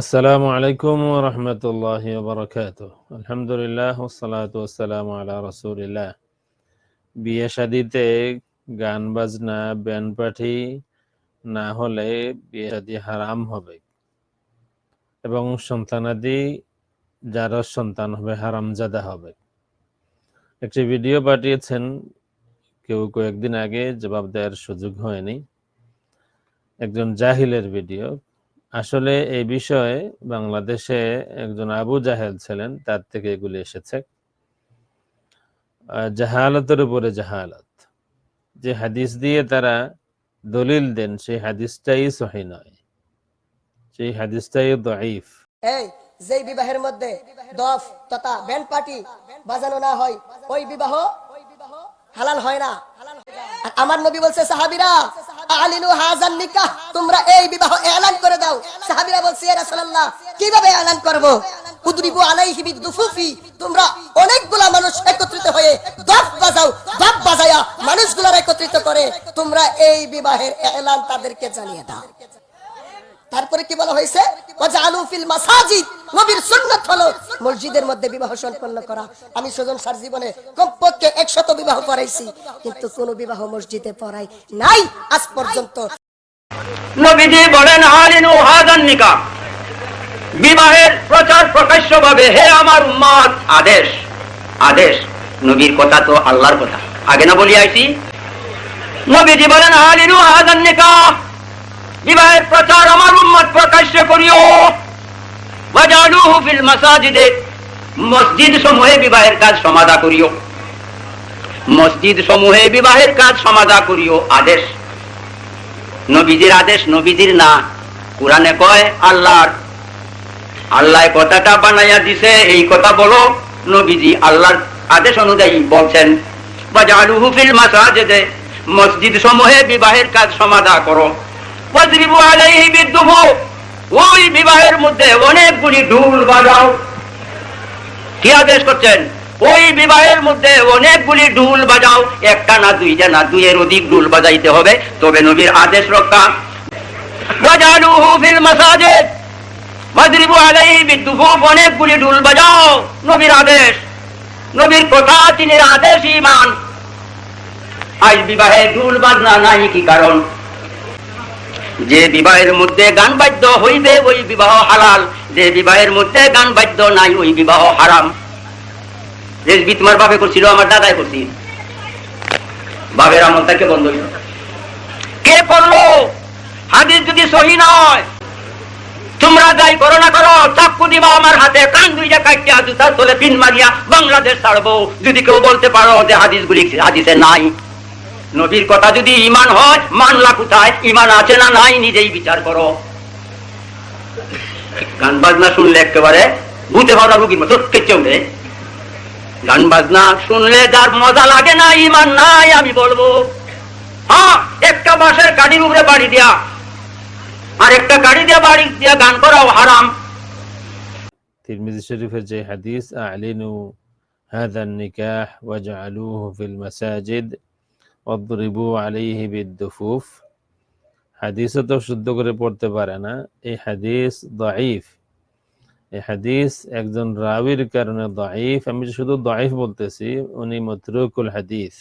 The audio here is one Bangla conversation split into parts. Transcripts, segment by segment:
আসসালামু আলাইকুম রহমতুল্লাহ বরকাত আলহামদুলিল্লাহ সালাত ওসালাম আলা রসুলিল্লাহ বিয়ে শাদিতে গান বাজনা, ব্যান্ড পার্টি না হলে বিয়ে শাদি হারাম হবে। এবং সন্তানাদি যারা সন্তান হবে, হারামজাদা হবে। একটি ভিডিও পাঠিয়েছেন, কেউ কয়েকদিন আগে, জবাব দেওয়ার সুযোগ হয়নি। একজন জাহিলের ভিডিও। আসলে এই বিষয়ে বাংলাদেশে একজন আবু জাহেল ছিলেন, তার থেকে এগুলি এসেছে। জাহালতের উপরে জাহালত। যে হাদিস দিয়ে তারা দলিল দেন, সেই হাদিসটাই সহি নয়। সেই হাদিসটাই দঈফ। এই, যেই বিবাহের মধ্যে দফ তথা ব্যান্ড পার্টি বাজানো না হয়, ওই বিবাহ হালাল হয় না। আমার নবী বলছে, সাহাবিরা নিকাহ, তোমরা এই বিবাহ এলান করে দাও। বলছে কীভাবে এলান অনেকগুলা মানুষ একত্রিত হয়ে একত্রিত করে, তোমরা এই বিবাহের এলান তাদেরকে জানিয়ে দাও। তারপরে কি বলা হয়েছে? নবীর মসজিদের মধ্যে বিবাহ সম্পন্ন করা। আমি সুজন সার জীবনে কমপক্ষে 100 বিবাহ করাইছি কিন্তু কোন বিবাহ মসজিদে পড়াই নাই আজ পর্যন্ত। বিবাহের প্রচার প্রকাশ্যভাবে হে আমার উম্মত আদেশ আদেশ। নবীর কথা তো আল্লাহর কথা। আগে না বলি আইছি? নবীজি বলেন, আলিনু হাজান নিকাহ। বিবাহের প্রচার আমার উম্মত প্রকাশ্য করিও। মাসাজিদে সমূহে বিবাহের কাজ সমাধা করিও। মসজিদ সমূহে বিবাহের কাজ সমাধা করিও, আদেশ। নবীজির আদেশ, নবীজির না। কোরআনে কয়, আল্লাহর। আল্লাহ কথাটা বানাইয়া দিছে, এই কথা বলো, নবীজি আল্লাহর আদেশ অনুযায়ী বলছেন ফিল মাসাজিদে মসজিদ সমূহে বিবাহের কাজ সমাধা করো। ওই বিবাহের মধ্যে অনেকগুলি ঢুল বাজাও। কি আদেশ করছেন? ওই বিবাহের মধ্যে অনেকগুলি ঢুল বাজাও। একটা না দুইটা না দুইয়ের অধিক ঢুল বাজাইতে হবে, তবে নবীর আদেশ রক্ষা। অনেকগুলি ঢুল বাজাও, নবীর আদেশ। নবীর কথা তিনি আদেশ ইমান। আজ বিবাহে ঢুল বাজনা নাই, কি কারণ? যে বিবাহের মধ্যে গান বাদ্য হইবে, ওই বিবাহ হালাল। যে বিবাহের মধ্যে গান বাদ্য নাই, ওই বিবাহ হারাম। রেসবি তোমার বাপে করছিল, আমার দাদাই করছি বাবের আমল তাকে বন্ধ হইল। কে করল হাদিস যদি সহি নয় তোমরা যাই করো না করো, চাকু দিবা আমার হাতে, কান দুইটা কাটিয়া জুতার তোলে পিন মারিয়া বাংলাদেশ ছাড়বো। যদি কেউ বলতে পারো যে হাদিসগুলি, হাদিসে নাই। নবীর কথা যদি ইমান হয় মানলা কোথায় ইমান আছে না নাই নিজেই বিচার করো গান বাজনা শুনলে একেবারে ভূতে ভাবনা রুগীর মতো কেচে উঠে গান বাজনা শুনলে যার মজা লাগে না ইমান নাই আমি বলবো হ্যাঁ একটা বাসের গাড়ির উপরে বাড়ি দেয়া আর একটা গাড়ি দিয়া বাড়ি দিয়া গান করাও হারাম তিরমিজি শরীফের যে হাদিস আলিনু هذا النكاح واجعلوه في المساجد واضربوا عليه بالدفوف হাদিসও তো শুদ্ধ করে পড়তে পারে না এই হাদিস দঈফ এই হাদিস একজন রাবির কারণে দঈফ আমি শুধু দঈফ বলতেছি উনি মতরুকুল হাদিস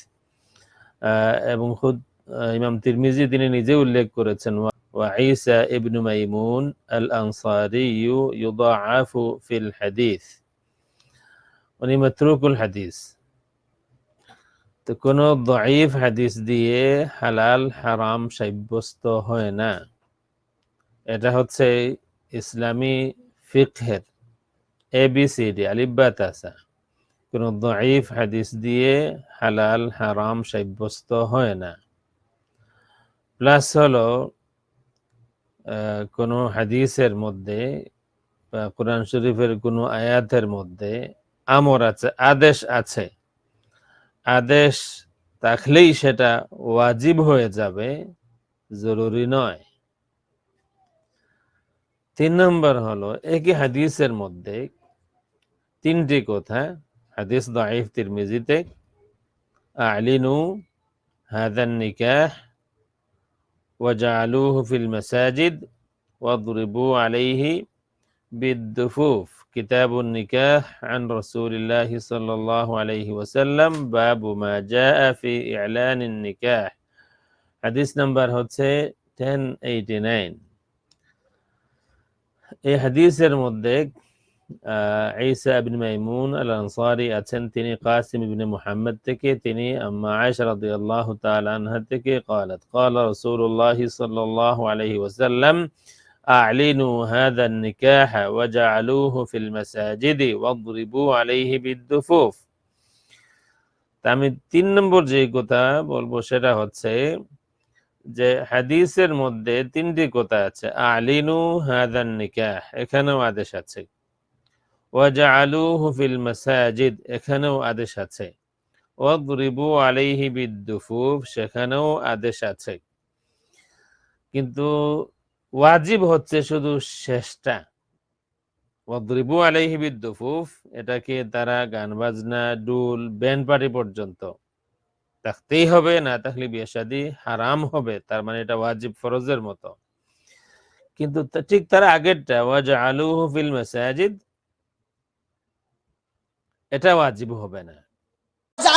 আহ, এবং খুদ আহ, ইমাম তিরমিজি তিনি নিজে উল্লেখ করেছেন وعيسى ابن ميمون الأنصاري يضاعف في الحديث উনি মতরুকুল হাদিস তো কোন দঈফ হাদিস দিয়ে হালাল, হারাম সাব্যস্ত হয় না। এটা হচ্ছে ইসলামী ফিকহের এবিসিডি আলিব্বা তাসা। কোন দঈফ হাদিস দিয়ে হালাল, হারাম সাব্যস্ত হয় না। প্লাস হলো কোনো হাদিসের মধ্যে বা কোরআন শরীফের কোনো আয়াতের মধ্যে আমর আছে, আদেশ আছে। আদেশ থাকলেই সেটা ওয়াজিব হয়ে যাবে জরুরি নয় তিন নম্বর হলো একই হাদিসের মধ্যে তিনটি কথা হাদিস দাইফ তিরমিজিতে আলিনু হাদান নিকাহ وجعلوه في المساجد واضربوا عليه بالدفوف كتاب النكاح عن رسول الله صلى الله عليه وسلم باب ما جاء في إعلان النكاح حديث نمبر হচ্ছে 1089 এই হাদিসের মধ্যে আহ, ঈসা ইবনে মাইমুন আল আনসারী আছেন তিনি কাসিম ইবনে মুহাম্মদ থেকে তিনি আম্মা আয়েশা রাদিয়াল্লাহু তাআলা আনহা থেকে قالت قال رسول الله صلى الله عليه وسلم أعلنوا هذا النكاح وجعلوه في المساجد واضربوا عليه بالدفوف তা আমি তিন নম্বর যে কথা বলবো সেটা হচ্ছে যে হাদিসের মধ্যে তিনটি কথা আছে আলিনু হাদান নিকাহ এখানেও আদেশ আছে ওয়াজআলুহু ফিল মাসাজিদ এখানেও আদেশ আছে ওয়াদরিবু আলাইহি বিদ্দুফুফ সেখানেও আদেশ আছে কিন্তু ওয়াজিব হচ্ছে শুধু শেষটা। ওয়াদরিবু আলাইহি বিদ্দুফুফ এটাকে তারা গান, বাজনা, ডুল, ব্যান্ড পার্টি পর্যন্ত থাকতেই হবে, না থাকলে বিয়ে শাদী হারাম হবে, তার মানে এটা ওয়াজিব ফরজের মতো। কিন্তু ঠিক তার আগেরটা ওয়াজ আলু ফিল মাসাজিদ, এটা ওয়াজিব হবে না।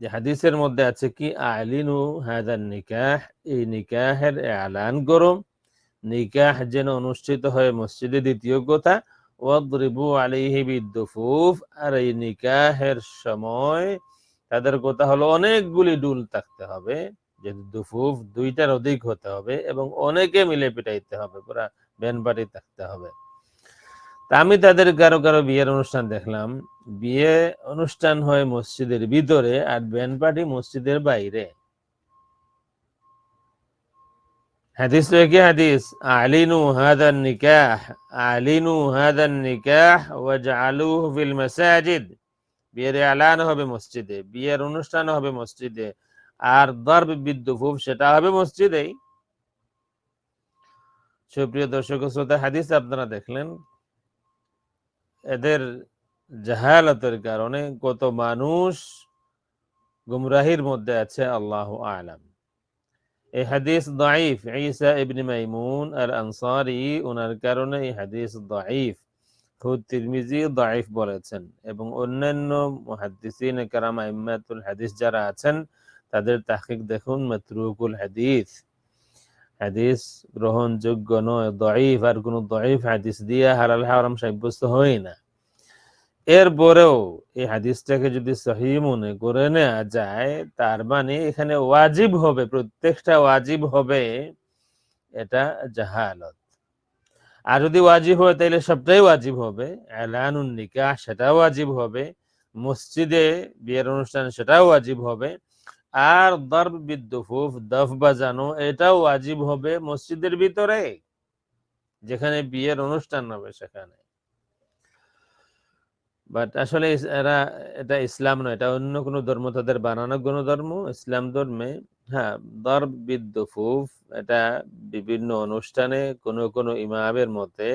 যে হাদিসের মধ্যে আছে কি, আলিনু হাদার নিকাহ, এই নিকাহের এলান করো নিকাহ যেন অনুষ্ঠিত হয় মসজিদে দ্বিতীয় কথা? ওয়াদরিবু আলাইহি বিদ্দুফুফ আর এই নিকাহের সময় তাদের কথা হলো? অনেকগুলি ডুল থাকতে হবে। যে দুফুফ দুইটার অধিক হতে হবে এবং অনেকে মিলে পিটাইতে হবে, পুরা ব্যান থাকতে হবে। আমি তাদের কারও কারও বিয়ের অনুষ্ঠান দেখলাম। বিয়ে অনুষ্ঠান হয় মসজিদের ভিতরে আর ব্যান্ড পার্টি মসজিদের বাইরে। হাদিস কি হাদিস, আলিনু হাদান নিকাহ, আলিনু হাদান নিকাহ ওয়াজআলুহু ফিল মাসাজিদ। বিয়ের এলান হবে মসজিদে, বিয়ের অনুষ্ঠান হবে মসজিদে, আর দর্ব বিদ্যুফ সেটা হবে মসজিদেই। সুপ্রিয় দর্শক শ্রোতা, হাদিস আপনারা দেখলেন। এদের জাহালাতের কারণে কত মানুষ গুমরাহির মধ্যে আছে, আল্লাহ আলাম। এই হাদিস দাইফ ঈসা ইবনে মাইমুন আর আনসারি ওনার কারণে এই হাদিস দাইফ তিরমিজি দাইফ বলেছেন এবং অন্যান্য মুহাদ্দিসিন কারাম আইম্মাতুল হাদিস যারা আছেন, তাদের তাহকিক দেখুন, মাতরুকুল হাদিস। হাদিস গ্রহণযোগ্য নয় দাইফ আর কোনো দাইফ হাদিস দিয়ে হালাল হারাম সাব্যস্ত হয় না। এরপরেও এই হাদিসটাকে যদি সহি মনে করে নেওয়া যায়, তার মানে এখানে ওয়াজিব হবে, প্রত্যেকটা ওয়াজিব হবে এটা জাহালত। আর যদি ওয়াজিব হয় তাহলে সবটাই ওয়াজিব হবে। এলানুন নিকাহ, সেটাও ওয়াজিব হবে। মসজিদে বিয়ের অনুষ্ঠান, সেটাও ওয়াজিব হবে। আর দর্ব বিদ্যুফুফ দফ বাজানো, এটাও ওয়াজিব হবে মসজিদের ভিতরে, যেখানে বিয়ের অনুষ্ঠান হবে সেখানে। বাট আসলে এরা, এটা ইসলাম নয়, এটা অন্য কোনো ধর্ম, তাদের বানানো কোনো ধর্ম, ইসলাম ধর্মে হ্যাঁ দর্ব বিদ্যুফুফ এটা বিভিন্ন অনুষ্ঠানে কোন কোন ইমামের মতে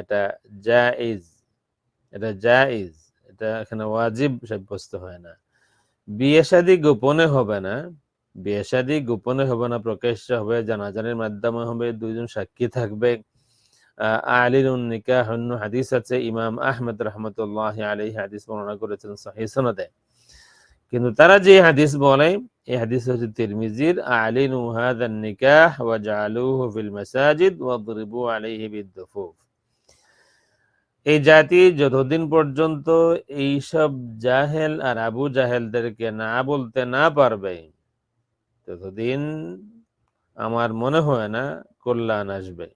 এটা জাইজ এটা জাইজ এটা এখানে ওয়াজিব সাব্যস্ত হয় না। বিয়ে শাদী গোপনে হবে না। বিয়ে শাদী গোপনে হবে না, প্রকাশ্য হবে, জানাজানের মাধ্যমে হবে, দুইজন সাক্ষী থাকবে। আলিনুন অন্য হাদিস আছে, ইমাম আহমদ রহমতুল্লাহ আলী হাদিস বর্ণনা করেছেন সহি কিন্তু তারা যে হাদিস বলে, এই হাদিস হচ্ছে তিরমিজির, আলিনু হাদান নিকাহ ওয়া জাআলুহু ফিল মাসাজিদ ওয়াদরিবু আলাইহি বিদ্দুফুফ এই জাতি যতদিন পর্যন্ত এইসব জাহেল আর আবু জাহেলদেরকে না বলতে না পারবে, ততদিন আমার মনে হয় না কল্যাণ আসবে।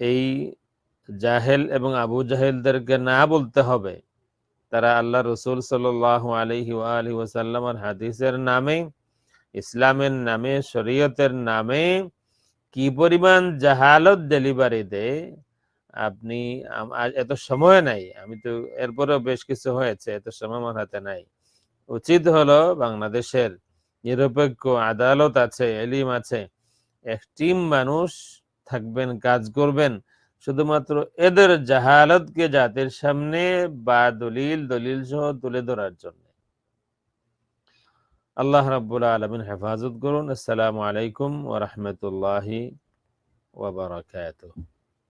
এই জাহেল এবং আবু জাহেলদেরকে না বলতে হবে। তারা আল্লাহ রসুল সাল আলহি হাদিসের নামে, ইসলামের নামে, শরীয়তের নামে কি পরিমাণ জাহালত ডেলিভারি দেয় আপনি এত সময় নাই। আমি তো এরপরেও বেশ কিছু হয়েছে, এত সময় আমার হাতে নাই। উচিত হলো বাংলাদেশের নিরপেক্ষ আদালত আছে, এলিম আছে। এক টিম মানুষ থাকবেন, কাজ করবেন। শুধুমাত্র এদের জাহালতকে জাতির সামনে বা দলিল দলিল সহ তুলে ধরার জন্য। আল্লাহ রাব্বুল আলমিন হেফাজত করুন। আসসালামু আলাইকুম ওরহমতুল্লাহি ওবরাকাতুহ